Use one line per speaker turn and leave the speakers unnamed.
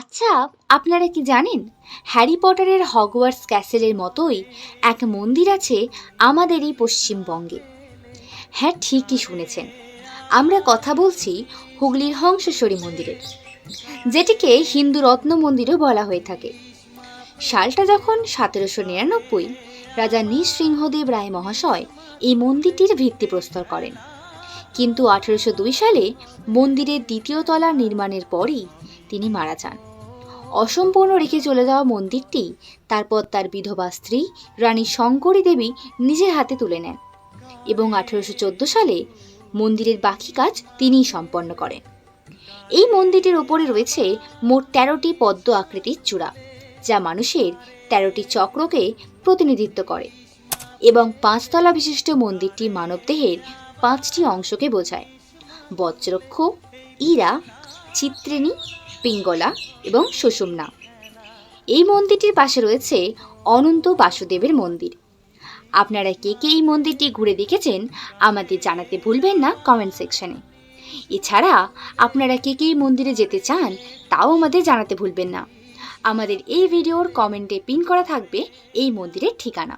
আচ্ছা আপনারা কি জানেন, হ্যারি পটারের হগওয়ার্স ক্যাসেলের মতোই এক মন্দির আছে আমাদের এই পশ্চিমবঙ্গে। হ্যাঁ ঠিকই শুনেছেন। আমরা কথা বলছি হুগলির হংসেশ্বরী মন্দিরের, যেটিকে হিন্দু রত্ন মন্দিরও বলা হয়ে থাকে। সালটা যখন সতেরোশো নিরানব্বই, রাজা নৃসিংহদেব রায় মহাশয় এই মন্দিরটির ভিত্তিপ্রস্তর করেন। কিন্তু আঠেরোশো দুই সালে মন্দিরের দ্বিতীয় তলা নির্মাণের পরই তিনি মারা যান। অসম্পূর্ণ রেখে চলে যাওয়া মন্দিরটি, তারপর তার বিধবা স্ত্রী, রানী শঙ্করী দেবী নিজের হাতে তুলে নেন এবং আঠেরোশো চোদ্দ সালে মন্দিরের বাকি কাজ তিনিই সম্পন্ন করেন। এই মন্দিরটির ওপরে রয়েছে মোট তেরোটি পদ্ম আকৃতির চূড়া, যা মানুষের তেরোটি চক্রকে প্রতিনিধিত্ব করে এবং পাঁচতলা বিশিষ্ট মন্দিরটি মানবদেহের পাঁচটি অংশকে বোঝায়। বজ্রক্ষ, ইরা, চিত্রিণী পিঙ্গলা এবং সুষুম্না। এই মন্দিরটির পাশে রয়েছে অনন্ত বাসুদেবের মন্দির। আপনারা কে কে এই মন্দিরটি ঘুরে দেখেছেন আমাদের জানাতে ভুলবেন না কমেন্ট সেকশনে এছাড়া আপনারা কে কে এই মন্দিরে যেতে চান তাও আমাদের জানাতে ভুলবেন না। আমাদের এই ভিডিওর কমেন্টে পিন করা থাকবে এই মন্দিরের ঠিকানা।